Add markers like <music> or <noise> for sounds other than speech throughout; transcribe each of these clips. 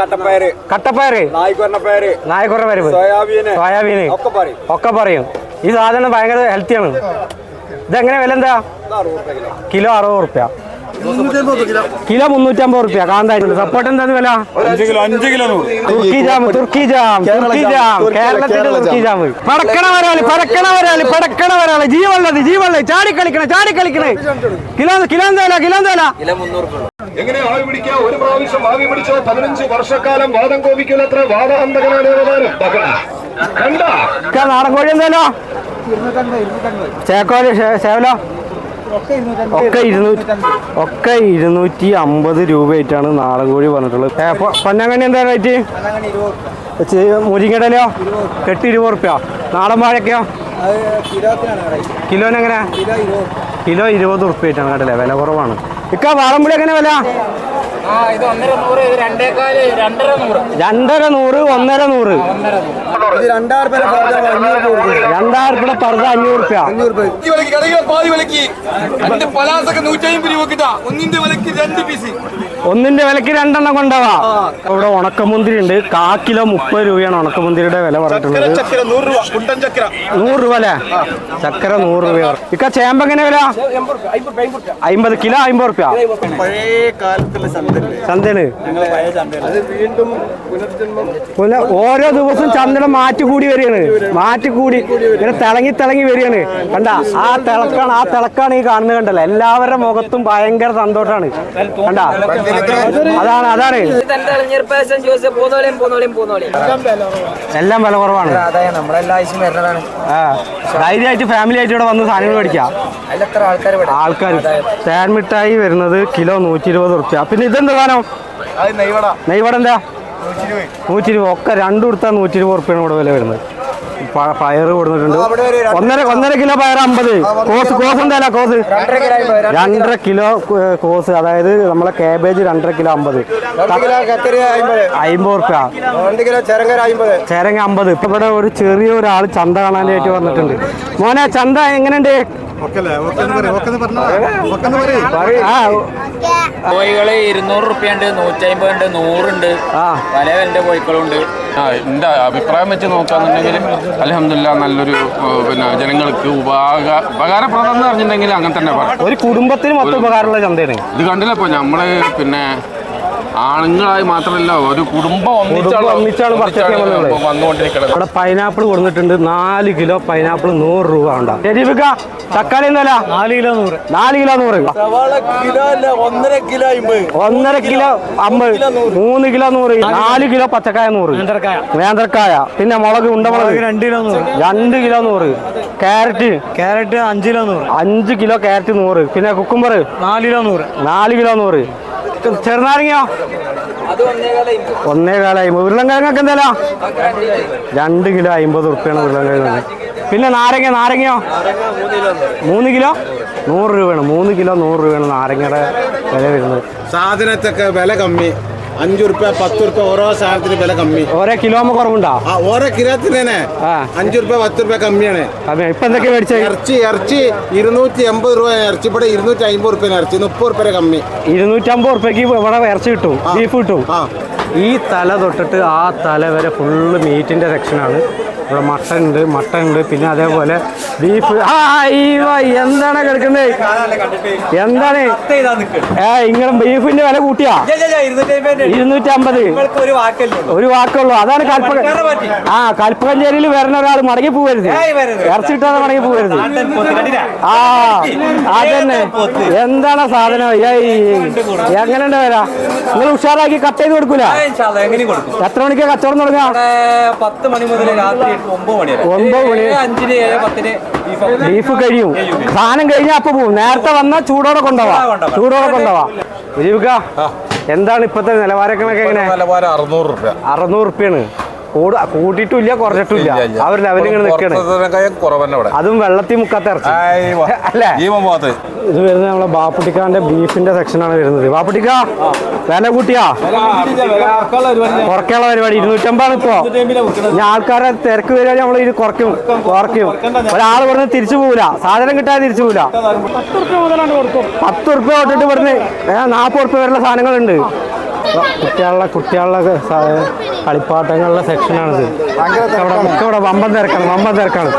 കട്ടപ്പയറ്. കട്ടപ്പയറ്? നായ്ക്കൊരണപ്പയറ് നായക്കുറ പരിപ്പ് soybean. Soybean. ഒക്കെ പറയും. ഒക്കെ പറയും. ഈ സാധനം ഭയങ്കര ഹെൽത്തിയാണ് ഇതെങ്ങനെ വില എന്താ? കിലോ. അറുപത് റുപ്യ. കിലോ മുന്നൂറ്റമ്പത് റുപ്യ. കാന്താരി. സപ്പോർട്ട് എന്താ വില? അഞ്ച് കിലോ തുർക്കി ജാം തുർക്കി ജാം തുർക്കി ജാം കേരളത്തിന്റെ തുർക്കി ജാം. പടക്കണ വരാളി പടക്കണ വരാളി പടക്കണ വരാളി. ജീവള്ളത് ജീവള്ളത് ചാടി കളിക്കണേ ചാടി കളിക്കണേ. കിലോ കിലോ എന്താ കിലോ എന്താ എങ്ങനെ ആവി പിടിക്കുക ഒരു പ്രാവശ്യം ആവി പിടിച്ചോ പതിനഞ്ച് വർഷക്കാലം വാദം കോപിക്കുന്നത്ര വാദഹന്തകനാണ് ഏതാനും കണ്ട? ഇക്ക നാടൻ കോഴി എന്തായാലോ ചേക്കോഴി സേവലോ ഒക്കെ ഇരുന്നൂറ്റി ഒക്കെ ഇരുന്നൂറ്റി അമ്പത് രൂപയായിട്ടാണ് നാടൻ കോഴി പറഞ്ഞിട്ടുള്ളത് പൊന്നങ്ങണി പൊന്നാങ്കണ്ണി എന്താ റേറ്റ് മുരിങ്ങടലോ കെട്ടി ഇരുപത് റുപ്യ. നാടൻ വാഴക്കോ കിലോനെങ്ങനെ? കിലോ ഇരുപത് റുപ്യ. ആയിട്ടാണ് കേട്ടല്ലേ വില കുറവാണ്. ഇക്ക വാളംപുളി എങ്ങനെ വില? രണ്ടര നൂറ്. ഒന്നര നൂറ്. രണ്ടായിരം രൂപ പർദ്ദ അഞ്ഞൂറ് റുപ്യ. ഒന്നിന്റെ വിലക്ക് രണ്ട് പീസ്. ഒന്നിന്റെ വിലക്ക് രണ്ടെണ്ണം കൊണ്ടവാ. ഇവിടെ ഉണക്കമുന്തിരി ഉണ്ട്. കാ കിലോ മുപ്പത് രൂപയാണ് ഉണക്കമുന്തിരിയുടെ വില പറഞ്ഞിട്ടുള്ളത്. നൂറ് രൂപ അല്ലേ? ചക്കര നൂറ് രൂപ ഇക്ക ചേമ്പ് എങ്ങനെ വില? അമ്പത് കിലോ അമ്പത് റുപ്യ ചന്തയാണ്. ഞങ്ങളെ പഴയ ചന്തല്ലേ അത് വീണ്ടും പുനർജന്മം. പിന്നെ ഓരോ ദിവസവും ചന്തയുടെ മാറ്റി കൂടി വരികയാണ്. മാറ്റി കൂടി ഇങ്ങനെ തിളങ്ങി തിളങ്ങി വരികയാണ്. കണ്ട ആ തിളക്കാണ് ആ തിളക്കാണ് ഈ കാണുന്നത് കണ്ടല്ലോ? എല്ലാവരുടെ മുഖത്തും ഭയങ്കര സന്തോഷമാണ് കണ്ട? അതാണ് അതാണ്. എല്ലാം വില കുറവാണ്. ധൈര്യമായിട്ട് ഫാമിലി ആയിട്ട് ഇവിടെ വന്ന് സാധനങ്ങൾ മേടിക്കാം. ആൾക്കാർ ഇവിടെ ആൾക്കാർ തേൻ മിഠായി വരുന്നത് കിലോ നൂറ്റി ഇരുപത് റുപ്യ പിന്നെ ഇതെന്ത് സാധനം? നെയ്വട. എന്താ നൂറ്റി ഇരുപത് ഒക്കെ രണ്ടു കൊടുത്താൽ നൂറ്റി ഇരുപത് റുപ്യാണ് ഇവിടെ വില വരുന്നത്. പയർ കൊടുത്തിട്ടുണ്ട്. ഒന്നര ഒന്നര കിലോ പയർ അമ്പത്. കോസ് കോസ് എന്തായാലും കോസ്? രണ്ടര കിലോ കോസ്. അതായത് നമ്മളെ കാബേജ് രണ്ടര കിലോ അമ്പത്. അമ്പത്. റുപ്യ. ചേരങ്ങ അമ്പത്. ഇപ്പൊ ഇവിടെ ഒരു ചെറിയ ഒരാൾ ചന്ത കാണാനായിട്ട് വന്നിട്ടുണ്ട്. മോനെ ചന്ത എങ്ങനെയുണ്ട്? കോഴികൾ ഇരുന്നൂറ് റുപ്യ ഉണ്ട് നൂറ്റി അമ്പത് ഉണ്ട് നൂറുണ്ട്. ആ. പല വലിയ കോഴികളുണ്ട് എന്റെ അഭിപ്രായം വെച്ച് നോക്കാന്നുണ്ടെങ്കിലും അലഹമില്ല നല്ലൊരു പിന്നെ ജനങ്ങൾക്ക് ഉപകാര ഉപകാരപ്രദം എന്ന് പറഞ്ഞിട്ടുണ്ടെങ്കിൽ അങ്ങനെ തന്നെ പറയാം ഒരു കുടുംബത്തിന് മൊത്തം ഉപകാരമുള്ള ചന്തയാണ്. ഇത് കണ്ടില്ല ഇപ്പൊ നമ്മൾ പിന്നെ ആണുങ്ങളായി മാത്രമല്ല ഒരു കുടുംബം ഒന്നിച്ചാണ് ഇവിടെ പൈനാപ്പിൾ കൊടുത്തിട്ടുണ്ട്. നാല് കിലോ പൈനാപ്പിൾ നൂറ് രൂപ ഉണ്ടാവും തക്കാളി എന്നല്ല നാല് കിലോ നൂറ്. നാല് കിലോ നൂറ്. സവാള കിലോ അല്ല ഒന്നര കിലോ ഒന്നര കിലോ അമ്പത്. മൂന്ന് കിലോ നൂറ്. നാല് കിലോ. പച്ചക്കായ നൂറ്. നേന്ത്രക്കായ. പിന്നെ മുളക് ഉണ്ടമുളക് രണ്ട് കിലോ നൂറ്. രണ്ട് കിലോ നൂറ്. ക്യാരറ്റ്. ക്യാരറ്റ് അഞ്ച് കിലോ നൂറ്. അഞ്ച് കിലോ ക്യാരറ്റ് നൂറ്. പിന്നെ കുക്കുംബർ നാല് കിലോ നൂറ്. നാല് കിലോ നൂറ്. ചെറുനാരങ്ങയോ? ഒന്നേ കാലായി ഉരുളൻകിഴങ്ങൊക്കെ എന്തായാലും രണ്ട് കിലോ അമ്പത് ഉറുപ്പ്യാണ് ഉരുളൻകിഴങ്ങ് പിന്നെ നാരങ്ങ നാരങ്ങയോ? മൂന്ന് കിലോ? നൂറ് രൂപയാണ്. മൂന്ന് കിലോ നൂറ് രൂപയാണ് നാരങ്ങയുടെ വില വരുന്നത്. സാധനത്തൊക്കെ വില കമ്മി. അഞ്ചു റുപ്യ പത്ത് റുപ്യ ഓരോ സാധനത്തിന് വില കമ്മി. ഓരോ കിലോമ കുറവുണ്ടോ? ആ ഓരോ കിലോത്തിന് തന്നെ. അഞ്ചു റുപ്യ പത്ത് റുപ്യ കമ്മിയാണ് ഇപ്പൊ എന്തൊക്കെ മേടിച്ചത് ഇറച്ചി ഇറച്ചി ഇരുന്നൂറ്റി എൺപത് രൂപ ഇറച്ചി. ഇവിടെ ഇരുന്നൂറ്റി അമ്പത് റുപ്യ ഇറച്ചി മുപ്പത് റുപ്യ കമ്മി. ഇരുന്നൂറ്റി അമ്പത് റുപ്യക്ക് ഇവിടെ ഇറച്ചി കിട്ടും ബീഫ് കിട്ടും. ഈ തല തൊട്ടിട്ട് ആ തല വരെ ഫുള്ള് മീറ്റിന്റെ സെക്ഷനാണ് ഇവിടെ മട്ടൻ ഉണ്ട് മട്ടൻ ഉണ്ട്. പിന്നെ അതേപോലെ ബീഫ് ആ എന്താണ് കിടക്കുന്നത്? എന്താണ്? ഏ ഇങ്ങനെ ബീഫിന്റെ വില കൂട്ടിയാ? ഇരുന്നൂറ്റി അമ്പത് ഒരു വാക്കുള്ളൂ. അതാണ് കൽപ്പക ആ കൽപ്പകഞ്ചേരിയിൽ വരുന്ന ഒരാൾ മടങ്ങി പോവരുത് ഇറച്ചി കിട്ടാതെ മടങ്ങി പോവരുത് ആ അതന്നെ. എന്താണ് സാധനം? എങ്ങനെയുണ്ട് വില? നിങ്ങൾ ഉഷാറാക്കി കട്ട് ചെയ്ത് കൊടുക്കൂല? എത്ര മണിക്കാ കച്ചവടം തുടങ്ങാ? പത്ത് മണി മുതൽ രാത്രി ഒമ്പത് മണി. ബീഫ് കഴിയും. സാധനം കഴിഞ്ഞാൽ അപ്പൊ പോകും നേരത്തെ വന്ന ചൂടോടെ കൊണ്ടുപോവാ ചൂടോടെ കൊണ്ടുപോവാ എന്താണ് ഇപ്പത്തെ നിലവാരക്കണക്ക് എങ്ങനെ അറുന്നൂറ് റുപ്യാണ്. കൂട് കൂട്ടിയിട്ടില്ല കുറച്ചിട്ടില്ല. അവർ ഒരു ലെവലിൽ ഇങ്ങനെ നിൽക്കണ്. അതും വെള്ളത്തിൽ മുക്കാത്ത ഇറച്ചി. <laughs> അല്ലേ? ഇത് വരുന്നത് നമ്മളെ ബാപ്പുട്ടിക്കാന്റെ ബീഫിന്റെ സെക്ഷനാണ് വരുന്നത്. ബാപ്പുട്ടിക്ക വില കൂട്ടിയാ? കുറക്കാനുള്ള പരിപാടി ഇരുന്നൂറ്റമ്പാണ് ഇപ്പോ. ഇനി ആൾക്കാരെ തിരക്ക് പരിപാടി നമ്മൾ ഇത് കുറയ്ക്കും കുറയ്ക്കും ഒരാൾ പറഞ്ഞ് തിരിച്ചു പോവില്ല. സാധനം കിട്ടാതെ തിരിച്ചു പോവില്ല. പത്ത് ഉറുപ്പ്യ തൊട്ടിട്ട് പറഞ്ഞ് ഏഹ് നാൽപ്പത് ഉറുപ്പ്യ വരെയുള്ള സാധനങ്ങളുണ്ട്. കുട്ടികളുടെ കുട്ടികളുടെ കളിപ്പാട്ടങ്ങളുടെ സെക്ഷനാണിത്. അവിടെ ഒക്കെ ഇവിടെ വമ്പൻ തിരക്കാണ് വമ്പൻ തിരക്കാണ്.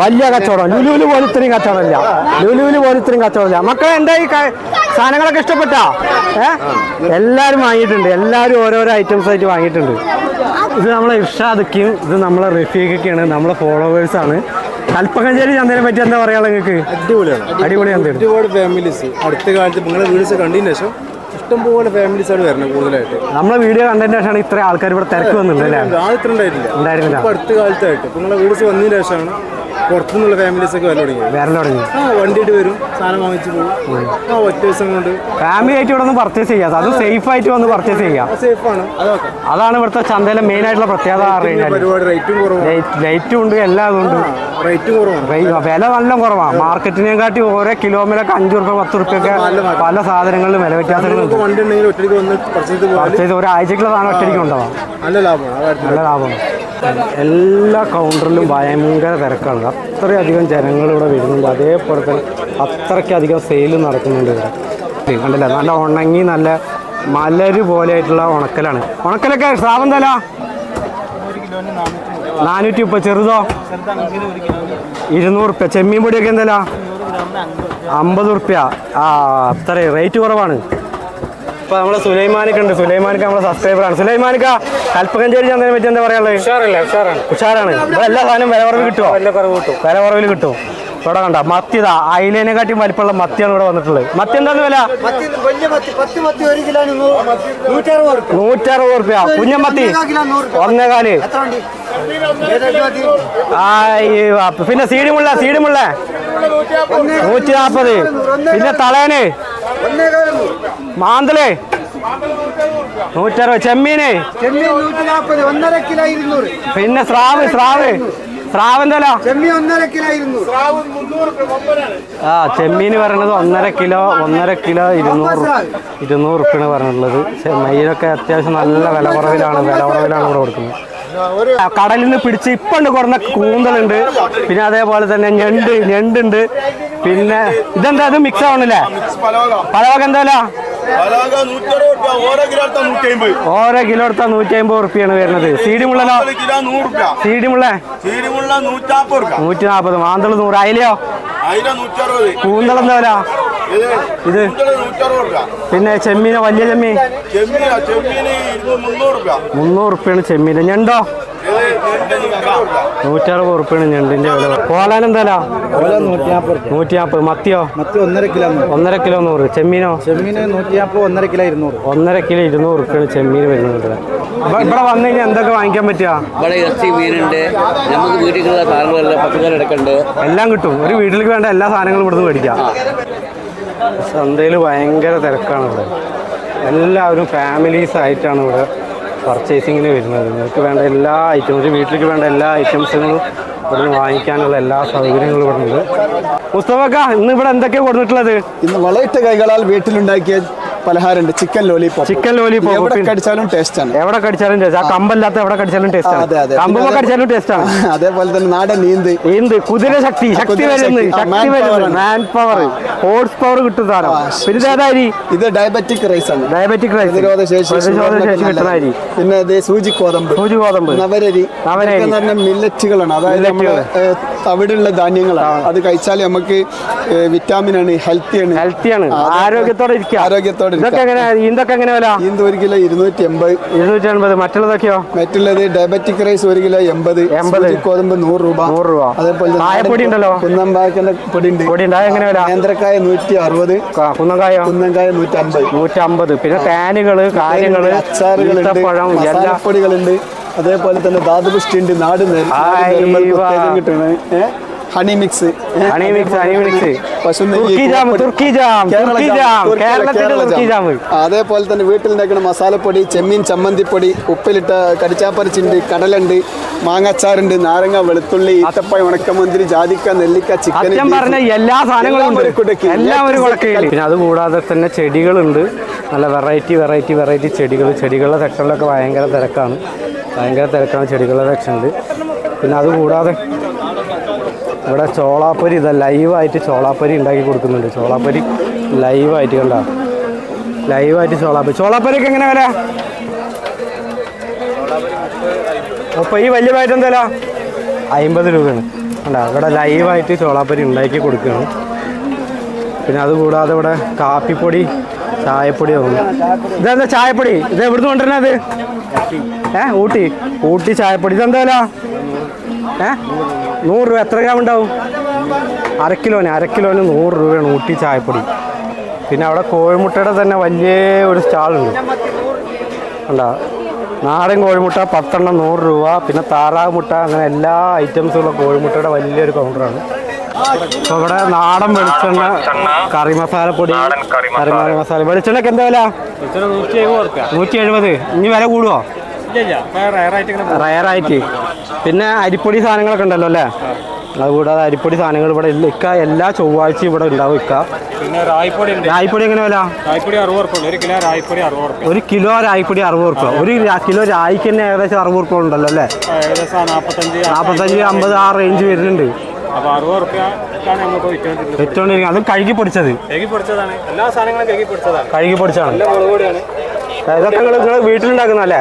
വലിയ കച്ചവടം ലുലുവിൽ പോലെ ഇത്രയും കച്ചവടമില്ല. ലുലുവിൽ പോലെ ഇത്രയും കച്ചവടമില്ല. മക്കളെ എന്താ ഈ സാധനങ്ങളൊക്കെ ഇഷ്ടപ്പെട്ടാ? ഏ? എല്ലാവരും വാങ്ങിയിട്ടുണ്ട്. എല്ലാവരും ഓരോരോ ഐറ്റംസ് ആയിട്ട് വാങ്ങിയിട്ടുണ്ട്. ഇത് നമ്മളെ ഇർഷാദക്കും ഇത് നമ്മളെ റഫീഖൊക്കെയാണ് നമ്മളെ ഫോളോവേഴ്സ് ആണ്. കൽപ്പകഞ്ചേരി ചന്തനെ പറ്റി എന്താ പറയാ നിങ്ങൾക്ക്? അടിപൊളിയാണ്. അടിപൊളിയാണ് ഒരുപാട് ഫാമിലീസ് അടുത്ത കാലത്ത് നിങ്ങളെ വീഡിയോസ് കണ്ടതിന് ശേഷം ഇഷ്ടംപോലെ ഫാമിലീസാണ് വരുന്നത് കൂടുതലായിട്ട്. നമ്മളെ വീഡിയോ കണ്ടതിന് ശേഷമാണ് ഇത്ര ആൾക്കാർ ഇവിടെ തിരക്ക് വന്നിട്ടുണ്ട് അല്ലേ? ആദ്യം ഇത്ര ഉണ്ടായിട്ടില്ല ഉണ്ടായിരുന്നില്ല. അടുത്ത കാലത്തായിട്ട്. ഇപ്പൊ നിങ്ങളെ വീഡിയോസ് വന്നതിന് ശേഷമാണ് പുറത്തുനിന്നുള്ള ഫാമിലീസ് ഒക്കെ വരൽ തുടങ്ങി. വരൽ തുടങ്ങി. ആ വണ്ടിയിട്ട് വരും സാധനം വാങ്ങിച്ചു പോകും. ആ ഒറ്റ ദിവസം കൊണ്ട്. ഫാമിലി ആയിട്ട് ഇവിടെ ഒന്ന് പർച്ചേസ് ചെയ്യാം. അത് സേഫ് ആയിട്ട് വന്ന് പർച്ചേസ് ചെയ്യാം. സേഫ് ആണ്. അതാണ് ഇവിടുത്തെ ചന്തയിലെ മെയിൻ ആയിട്ടുള്ള പ്രത്യേകത റേറ്റും കുറവാണ്. ലൈറ്റും ഉണ്ട് എല്ലാം ഉണ്ട്. റേറ്റ് കുറവാണ്. വില നല്ല കുറവാണ് മാർക്കറ്റിനെ കാട്ടി ഓരോ കിലോമീറ്റർ അഞ്ചു റുപ്യ പത്ത് റുപ്യൊക്കെ പല സാധനങ്ങളിലും വില വ്യത്യാസങ്ങളുണ്ട്. വണ്ടി ഉണ്ടെങ്കിൽ ഒറ്റയ്ക്ക് വന്ന് പർച്ചേസ് ഒരാഴ്ചക്കുള്ള സാധനം ഒറ്റയ്ക്ക് ഉണ്ടാവാം നല്ല ലാഭമാണ്. നല്ല ലാഭമാണ്. എല്ലാ കൗണ്ടറിലും ഭയങ്കര തിരക്കാണ്. അത്രയധികം ജനങ്ങൾ ഇവിടെ വരുന്നുണ്ട്. അതേപോലെ തന്നെ അത്രയ്ക്കധികം സെയിൽ നടക്കുന്നുണ്ട് ഇവിടെ. കണ്ടില്ല? നല്ല ഉണങ്ങി നല്ല മലര് പോലെ ആയിട്ടുള്ള ഉണക്കലാണ്. ഉണക്കലൊക്കെ ശ്രാവം തല നാനൂറ്റി മുപ്പത്. ചെറുതോ? ഇരുന്നൂറ് റുപ്യ. ചെമ്മീൻ പൊടിയൊക്കെ എന്തല്ല അമ്പത് റുപ്യ. ആ അത്ര റേറ്റ് കുറവാണ്. ഇപ്പൊ നമ്മുടെ സുലൈമാനിക്ക് ഉണ്ട്. സുലൈമാനിക്ക് നമ്മുടെ സബ്സ്ക്രൈബറാണ് സുലൈമാനിക്ക കൽപ്പകഞ്ചേരി ചന്തനെ പറ്റി എന്താ പറയാനുള്ളത്? ഉഷാറാണ്. ഇവിടെ എല്ലാ സാധനവും വില കുറവ് കിട്ടുമോ വില കുറവിൽ കിട്ടും. ഇവിടെ കണ്ട മത്തിയതാ അയിലേനെ കാട്ടിയും വലിപ്പമുള്ള മത്തിയാണ് ഇവിടെ വന്നിട്ടുള്ളത്. മത്തി എന്താണ് വില? വലിയ മത്തി. പത്ത് മത്തി ഒരു കിലോ നൂറ്ററുപത് റുപ്യ കുഞ്ഞമത്തി ഒന്നേകാൽ. ആ പിന്നെ സീഡിമുള്ള സീഡിമുള്ള. നൂറ്റി നാൽപ്പത് പിന്നെ തളേന് മാന്തൾ നൂറ്ററുപത്. ചെമ്മീന്. പിന്നെ സ്രാവ് സ്രാവ്. സ്രാവ് എന്തല്ലോ? ആ ചെമ്മീന് പറയണത് ഒന്നര കിലോ ഒന്നര കിലോ ഇരുന്നൂറ് ഇരുന്നൂറ് റുപ്യാണ് പറഞ്ഞിട്ടുള്ളത്. മയിലൊക്കെ അത്യാവശ്യം നല്ല വില കുറവിലാണ് വില കുറവിലാണ് ഇവിടെ കൊടുക്കുന്നത്. കടലിൽ നിന്ന് പിടിച്ച് ഇപ്പണ്ട് കുറഞ്ഞ കൂന്തലുണ്ട് പിന്നെ അതേപോലെ തന്നെ ഞണ്ട് ഞണ്ടുണ്ട്. പിന്നെ ഇതെന്താ ഇത് മിക്സ് ആവണല്ലേ? പലവക. എന്താ ഓരോ കിലോ എടുത്താ നൂറ്റി അമ്പത് റുപ്യാണ് വരുന്നത്. സീഡി മുള്ളലോ? സീഡി മുള്ള? നൂറ്റി നാപ്പത് മാന്തൾ നൂറ്. അയിലയോ? കൂന്തളെന്താ വില? ഇത് പിന്നെ ചെമ്മീന് വലിയ ചെമ്മീൻ? മുന്നൂറ് റുപ്യാണ് ചെമ്മീൻ. ഞണ്ടോ? നൂറ്ററുപത് റുപ്യാണ് ഞണ്ടിന്റെ വില. കോലാൻ എന്താ നൂറ്റി നാപ്പത് മത്തിയോ? മത്തി ഒന്നര കിലോ ഒന്നര കിലോ നൂറ്. ചെമ്മീനോ? ചെമ്മീന് നൂറ്റി നാപ്പത് ഒന്നര കിലോ ഇരുന്നൂറ്. ഒന്നര കിലോ ഇരുന്നൂറ് റുപ്യാണ് ചെമ്മീൻ വരുന്നത്. ഇവിടെ അപ്പൊ ഇവിടെ വന്നു കഴിഞ്ഞാൽ എന്തൊക്കെ വാങ്ങിക്കാൻ പറ്റുക ഇവിടെ ഇറച്ചി മീനുണ്ട്. നമുക്ക് വീട്ടിലുള്ള സാധനങ്ങളെല്ലാം പച്ചക്കറി എടുക്കുന്നുണ്ട് എല്ലാം കിട്ടും. ഒരു വീട്ടിലേക്ക് വേണ്ട എല്ലാ സാധനങ്ങളും ഇവിടുന്ന് മേടിക്കാം. ചന്തയിൽ ഭയങ്കര തിരക്കാണ് ഇവിടെ എല്ലാവരും ഫാമിലീസ് ആയിട്ടാണ് ഇവിടെ പർച്ചേസിങ്ങിന് വരുന്നത്. നിങ്ങൾക്ക് വേണ്ട എല്ലാ ഐറ്റംസും ഒരു വീട്ടിലേക്ക് വേണ്ട എല്ലാ ഐറ്റംസുകളും ഇവിടെ വാങ്ങിക്കാനുള്ള എല്ലാ സൗകര്യങ്ങളും ഇവിടെ ഉണ്ട്. മുസ്തഫക്ക ഇന്ന് ഇവിടെ എന്തൊക്കെയാണ് കൊടുത്തിട്ടുള്ളത്? ഇന്ന് വളയിട്ട കൈകളാൽ വീട്ടിലുണ്ടാക്കിയ പലഹാരമുണ്ട്. ചിക്കൻ ലോലിപോപ്പ് ചിക്കൻ ലോലിപോപ്പ് എവിടെ കടിച്ചാലും ടേസ്റ്റ് ആണ്. എവിടെ കടിച്ചാലും ടേസ്റ്റ് ആ. കമ്പല്ലാത്ത എവിടെ കടിച്ചാലും ടേസ്റ്റ് ആണ്. അതെ, അതെ. കമ്പ പിന്നെ കടിച്ചാലും ടേസ്റ്റ് ആണ്. <laughs> അതേപോലെ തന്നെ നാടൻ നീന്ത്. നീന്ത്. കുതിര ശക്തി ശക്തി വരുന്നത് വരുന്നു. ശക്തി. വരുന്നത് വരുന്നു. മാൻ പവർ ഹോഴ്സ് പവർ കിട്ടും സാധനം പിന്നെ ഏതാ അരി ഇത് ഡയബറ്റിക് റൈസ് ആണ്. ഡയബറ്റിക് റൈസ് പ്രതിരോധ ശേഷി കിട്ടുന്ന അരി പിന്നെ ഇത് സൂചി കോതമ്പ് സൂചി ഗോതമ്പ്. നവരരി. നവരരി. ഇതൊക്കെ മില്ലറ്റുകളാണ് അതായത് നമ്മുടെ തവിടുള്ള ധാന്യങ്ങളാണ്. അത് കഴിച്ചാൽ നമുക്ക് വിറ്റാമിൻ ആണ് ഹെൽത്തി ആണ്. ഹെൽത്തി ആണ്. ആരോഗ്യത്തോടെ ഇരിക്കുക ആരോഗ്യത്തോടെ. ഇതൊക്കെ എങ്ങനെ ഇതൊക്കെ എങ്ങനെ വില? ഈന്ത് ഒരു കിലോ ഇരുന്നൂറ്റി എൺപത് ഇരുന്നൂറ്റി എൺപത് മറ്റുള്ളതൊക്കെയോ? മറ്റുള്ളത് ഡയബറ്റിക് റൈസ് ഒരു കിലോ എൺപത്. എൺപത്. ഗോതമ്പ് കോതമ്പ് നൂറ് രൂപ. നൂറ് രൂപ. അതേപോലെ പൊടി ഉണ്ടല്ലോ? കുന്നമ്പാക്കന്റെ പൊടി ഉണ്ട്. പൊടി ഉണ്ടായ എങ്ങനെ വില? നേന്ത്രക്കായ നൂറ്റി അറുപത് കുന്നങ്കായ കുന്നങ്കായോ? കുന്നങ്കായ നൂറ്റി അമ്പത് നൂറ്റമ്പത്. പിന്നെ ഫാനുകൾ കാര്യങ്ങൾ അച്ചാറുകളുണ്ട് എല്ലാ അതേപോലെ തന്നെ ധാതുപുഷ്ടി ഉണ്ട്. നാട് കിട്ടുന്നത്. Honey mix. Honey mix honey mix. തുർക്കി ജാം തുർക്കി ജാം തുർക്കി ജാം, തുർക്കി- കേരളത്തിന്റെ തുർക്കി ജാം. അതേപോലെ തന്നെ വീട്ടിൽ ഉണ്ടാക്കുന്ന മസാലപ്പൊടി ചെമ്മീൻ ചമ്മന്തിപ്പൊടി ഉപ്പിലിട്ട കടിച്ചാപ്പരച്ചിണ്ട് കടലുണ്ട് മാങ്ങാച്ചാറുണ്ട് നാരങ്ങ വെളുത്തുള്ളി ഈത്തപ്പഴം ഉണക്കമന്തിരി ജാതിക്ക നെല്ലിക്ക ചിക്കൻ പറഞ്ഞ എല്ലാ സാധനങ്ങളും എല്ലാം ഒരു ഉണ്ട് കുടക്കീ. എല്ലാം ഒരു കുടക്കയിൽ പിന്നെ അതുകൂടാതെ തന്നെ ചെടികളുണ്ട്. നല്ല വെറൈറ്റി വെറൈറ്റി വെറൈറ്റി ചെടികൾ ചെടികളുടെ സെക്ഷനിലൊക്കെ ഭയങ്കര തിരക്കാണ്. ഭയങ്കര തിരക്കാണ് ചെടികളുടെ സെക്ഷനിൽ പിന്നെ അതുകൂടാതെ ഇവിടെ ചോളാപ്പൊരി ഇതാ ലൈവായിട്ട് ചോളാപ്പൊരി ഉണ്ടാക്കി കൊടുക്കുന്നുണ്ട്. ചോളാപ്പൊരി ലൈവായിട്ട് കണ്ട? ലൈവായിട്ട് ചോളാപ്പൊരി. ചോളാപ്പൊരിക്ക് എങ്ങനെ വരാ അപ്പൊ ഈ വലിയ പായറ്റ് എന്താ അമ്പത് രൂപയാണ്. അല്ല ഇവിടെ ലൈവായിട്ട് ചോളാപ്പൊരി ഉണ്ടാക്കി കൊടുക്കുകയാണ്. പിന്നെ അതുകൂടാതെ ഇവിടെ കാപ്പിപ്പൊടി ചായപ്പൊടി തോന്നുന്നു ഇതെന്താ ചായപ്പൊടി? ഇത് എവിടുന്ന് കൊണ്ടുവരണത് ഏ ഊട്ടി. ഊട്ടി ചായപ്പൊടി. ഇതെന്താ വില? ഏ? നൂറ് രൂപ. എത്ര ഗ്രാം ഉണ്ടാവും? അര കിലോന്. അര കിലോന് നൂറ് രൂപയാണ് ഊട്ടി ചായപ്പൊടി. പിന്നെ അവിടെ കോഴിമുട്ടയുടെ തന്നെ വലിയ ഒരു സ്റ്റാളുണ്ട്. ഉണ്ടോ നാടൻ കോഴിമുട്ട പത്തെണ്ണം നൂറ് രൂപ പിന്നെ താറാവ് മുട്ട അങ്ങനെ എല്ലാ ഐറ്റംസുള്ള കോഴിമുട്ടയുടെ വലിയൊരു കൗണ്ടറാണ് അപ്പോൾ ഇവിടെ നാടൻ വെളിച്ചെണ്ണ കറി മസാലപ്പൊടി കറി മസാല. വെളിച്ചെണ്ണക്ക് എന്താ വില? നൂറ്റി എഴുപത് ഇനി വില കൂടുവോ? റയറായിട്ട് പിന്നെ അരിപ്പൊടി സാധനങ്ങളൊക്കെ ഉണ്ടല്ലോ അല്ലേ? അതുകൂടാതെ അരിപ്പൊടി സാധനങ്ങൾ ഇവിടെ ഇല്ല. ഇക്ക എല്ലാ ചൊവ്വാഴ്ചയും ഇവിടെ ഉണ്ടാവും ഇക്ക. പിന്നെ റായ്പൊടി എങ്ങനെ വില? റായ്പൊടി അറുപത് ഒരു കിലോ റായ്പൊടി അറുപത് ഉറുപ്പ ഒരു കിലോ അറുപത് ഉറുപ്പ ഒരു കിലോ രായ്ക്ക് തന്നെ ഏകദേശം അറുപത് ഉറുപ്പ ഉണ്ടല്ലോ അല്ലേ? നാപ്പത്തഞ്ച് നാൽപ്പത്തഞ്ച് അമ്പത് ആ റേഞ്ച് വരുന്നുണ്ട്. അറുപത് അതും കഴുകി പൊടിച്ചത്. കഴുകി പൊടിച്ചതാണ്. എല്ലാ സാധനങ്ങളും കഴുകി പൊടിച്ചതാണ്. കഴുകി പൊടിയാണ്. ഇതൊക്കെ നിങ്ങൾ വീട്ടിലുണ്ടാക്കുന്ന അല്ലേ?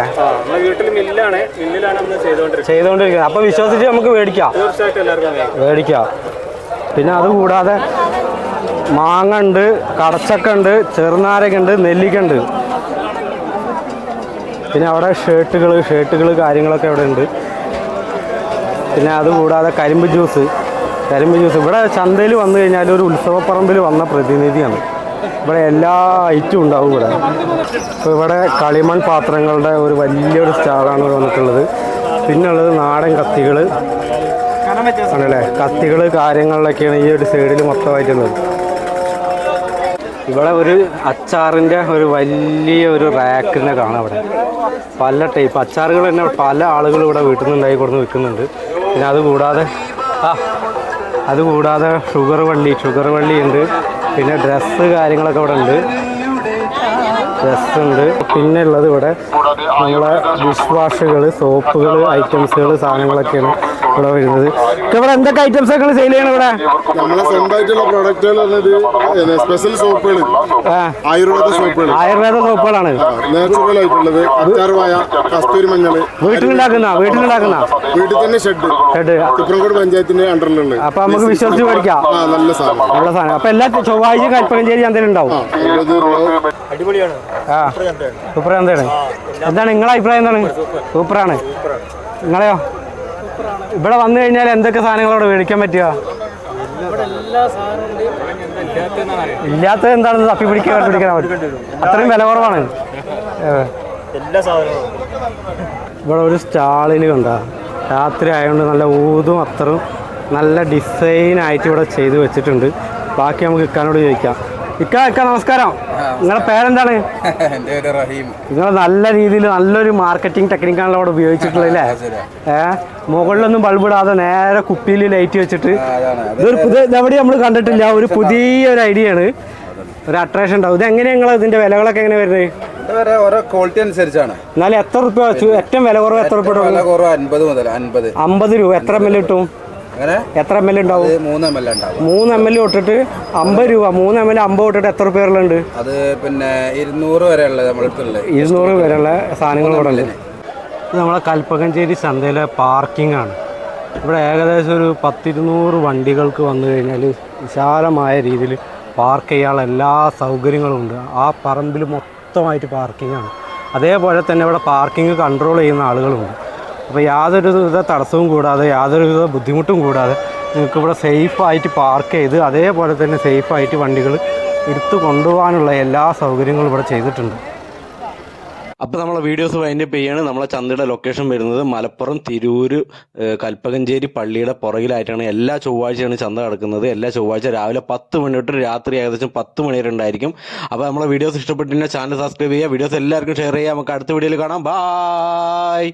ചെയ്തുകൊണ്ടിരിക്കുന്നത് അപ്പൊ വിശ്വസിച്ച് നമുക്ക് മേടിക്കാം. മേടിക്കാം. പിന്നെ അതുകൂടാതെ മാങ്ങ ഉണ്ട് കടച്ചക്ക ഉണ്ട് ചെറുനാരക ഉണ്ട് നെല്ലിക്ക ഉണ്ട്. പിന്നെ അവിടെ ഷർട്ടുകൾ ഷർട്ടുകൾ കാര്യങ്ങളൊക്കെ അവിടെ ഉണ്ട്. പിന്നെ അതുകൂടാതെ കരിമ്പ് ജ്യൂസ്. കരിമ്പ് ജ്യൂസ്. ഇവിടെ ചന്തയിൽ വന്നു കഴിഞ്ഞാൽ ഒരു ഉത്സവപ്പറമ്പിൽ വന്ന പ്രതിനിധിയാണ്. ഇവിടെ എല്ലാ ഐറ്റവും ഉണ്ടാവും ഇവിടെ. അപ്പോൾ ഇവിടെ കളിമൺ പാത്രങ്ങളുടെ ഒരു വലിയൊരു സ്റ്റാളാണ് ഇവിടെ വന്നിട്ടുള്ളത്. പിന്നെ ഉള്ളത് നാടൻ കത്തികൾ. ആണല്ലേ? കത്തികൾ കാര്യങ്ങളിലൊക്കെയാണ് ഈ ഒരു സൈഡിൽ മൊത്തമായിട്ടുള്ളത് ഇവിടെ ഒരു അച്ചാറിന്റെ ഒരു വലിയ ഒരു റാക്കിനെ കാണാം ഇവിടെ. പല ടൈപ്പ് അച്ചാറുകൾ തന്നെ പല ആളുകൾ ഇവിടെ വീട്ടിൽ നിന്ന് ഉണ്ടാക്കി കൊടുന്ന് വിൽക്കുന്നുണ്ട്. പിന്നെ അതുകൂടാതെ ആ അതുകൂടാതെ ഷുഗർ വള്ളി ഷുഗർ വള്ളി ഉണ്ട്. പിന്നെ ഡ്രസ്സ് കാര്യങ്ങളൊക്കെ ഇവിടെ ഉണ്ട്. ഡ്രസ്സ് ഉണ്ട്. പിന്നെ ഉള്ളത് ഇവിടെ നമ്മളെ ഡിഷ് വാഷുകൾ സോപ്പുകൾ ഐറ്റംസുകൾ സാധനങ്ങളൊക്കെയാണ്. ഇവിടെ വരുന്നത്. ഇവിടെ എന്തൊക്കെ ഐറ്റംസ് ഒക്കെ സെയിൽ ചെയ്യണം ഇവിടെ? നമ്മളെ സ്വന്തമായിട്ടുള്ള പ്രൊഡക്റ്റുകൾ പറഞ്ഞത് സ്പെഷ്യൽ സോപ്പുകൾ ആയുർവേദ സോപ്പുകൾ ആയുർവേദ സോപ്പുകളാണ് നാച്ചുറൽ ആയിട്ടുള്ളത്. അച്ചാർവായ കസ്തൂരി മഞ്ഞൾ വീട്ടിലുണ്ടാക്കുന്ന വീട്ടിലുണ്ടാക്കുന്ന? വീട്ടിൽ തന്നെ ഷെഡ് ഷെഡ് തിപ്രങ്കോട് പഞ്ചായത്തിന്റെ അണ്ടറിലുണ്ട് അപ്പൊ നമുക്ക് വിശ്വസിച്ച് പഠിക്കാം നല്ല സാധനം. നല്ല സാധനം. അപ്പൊ എല്ലാ ചൊവ്വാഴ്ച കൽപ്പകഞ്ചേരി ചന്തയിൽ ഉണ്ടാവും. അടിപൊളിയാണ്. ആ. സൂപ്പർ എന്താണ് എന്താണ് നിങ്ങളെ അഭിപ്രായം എന്താണ്? സൂപ്പറാണ്. നിങ്ങളെയോ? ഇവിടെ വന്നു കഴിഞ്ഞാൽ എന്തൊക്കെ സാധനങ്ങളോട് മേടിക്കാൻ പറ്റുക? ഇല്ലാത്തത് എന്താണെന്ന് തപ്പി പിടിക്കാൻ പിടിക്കാൻ അത്രയും വില കുറവാണ്. എല്ലാ ഇവിടെ ഒരു സ്റ്റാളിന് കണ്ട? രാത്രി ആയതുകൊണ്ട് നല്ല ഊതും അത്രയും നല്ല ഡിസൈൻ ആയിട്ട് ഇവിടെ ചെയ്ത് വെച്ചിട്ടുണ്ട്. ബാക്കി നമുക്ക് ഇക്കാനോട് ചോദിക്കാം. ഇക്ക ഇക്ക നമസ്കാരം. നിങ്ങളുടെ പേരെന്താണ്? എന്റെ പേര് റഹീം. നിങ്ങൾ നല്ല രീതിയിൽ നല്ലൊരു മാർക്കറ്റിംഗ് ടെക്നിക്കാണല്ലോ അവിടെ ഉപയോഗിച്ചിട്ടുള്ളത് അല്ലേ? ഏ മുകളിലൊന്നും ബൾബ് ഇടാതെ നേരെ കുപ്പിയിൽ ലൈറ്റ് വെച്ചിട്ട്. ഇതൊരു പുതിയ ഇതെവിടെ നമ്മൾ കണ്ടിട്ടില്ല. ഒരു പുതിയൊരു ഐഡിയ ആണ്. ഒരു അട്രാക്ഷൻ ഉണ്ടാവും. ഇത് എങ്ങനെയാണ് നിങ്ങൾ ഇതിന്റെ വിലകളൊക്കെ എങ്ങനെ വരുന്നത്? ഓരോ ക്വാളിറ്റി അനുസരിച്ചാണ്. എന്നാലും എത്ര റുപ്യ ഏറ്റവും വില കുറവ് എത്ര റുപ്യ വില കുറവ് അൻപത് മുതൽ അൻപത്. അമ്പത് രൂപ. എത്ര എൽ കിട്ടും? എത്ര എം എൽ ഉണ്ടാവും? മൂന്ന് എം എൽ ഉണ്ടാവും. മൂന്ന് എം എൽ തൊട്ടിട്ട് അമ്പത് രൂപ. മൂന്ന് എം എൽ അമ്പത് തൊട്ടിട്ട് എത്ര റുപ്യ ഉണ്ട് അത് പിന്നെ ഇരുന്നൂറ് വരെ ഉള്ളത് നമ്മുടെ അടുത്തുള്ളത്. ഇരുന്നൂറ് വരെയുള്ള സാധനങ്ങൾ ഇവിടെ ഉണ്ട്. ഇത് നമ്മളെ കൽപ്പകഞ്ചേരി ചന്തയിലെ പാർക്കിംഗ് ആണ്. ഇവിടെ ഏകദേശം ഒരു പത്തിരുന്നൂറ് വണ്ടികൾക്ക് വന്നു കഴിഞ്ഞാൽ വിശാലമായ രീതിയിൽ പാർക്ക് ചെയ്യാനുള്ള എല്ലാ സൗകര്യങ്ങളും ഉണ്ട്. ആ പറമ്പിൽ മൊത്തമായിട്ട് പാർക്കിംഗ് ആണ്. അതേപോലെ തന്നെ ഇവിടെ പാർക്കിംഗ് കൺട്രോൾ ചെയ്യുന്ന ആളുകളുണ്ട്. അപ്പോൾ യാതൊരു വിധ തടസ്സവും കൂടാതെ യാതൊരു വിധ ബുദ്ധിമുട്ടും കൂടാതെ നിങ്ങൾക്ക് ഇവിടെ സേഫായിട്ട് പാർക്ക് ചെയ്ത് അതേപോലെ തന്നെ സേഫായിട്ട് വണ്ടികൾ എടുത്തു കൊണ്ടുപോകാനുള്ള എല്ലാ സൗകര്യങ്ങളും ഇവിടെ ചെയ്തിട്ടുണ്ട്. അപ്പോൾ നമ്മളെ വീഡിയോസ് വൈൻഡ് അപ്പ് ചെയ്യാണ് നമ്മളെ ചന്തയുടെ ലൊക്കേഷൻ വരുന്നത് മലപ്പുറം തിരൂര് കൽപ്പകഞ്ചേരി പള്ളിയുടെ പുറകിലായിട്ടാണ് എല്ലാ ചൊവ്വാഴ്ചയാണ് ചന്ത നടക്കുന്നത്. എല്ലാ ചൊവ്വാഴ്ച രാവിലെ പത്ത് മണി തൊട്ട് രാത്രി ഏകദേശം പത്ത് മണി വരെ ഉണ്ടായിരിക്കും. അപ്പോൾ നമ്മളെ വീഡിയോസ് ഇഷ്ടപ്പെട്ടിട്ടുണ്ടെങ്കിൽ ചാനൽ സബ്സ്ക്രൈബ് ചെയ്യുക. വീഡിയോസ് എല്ലാവർക്കും ഷെയർ ചെയ്യുക. നമുക്ക് അടുത്ത വീഡിയോയിൽ കാണാം. ബായ്!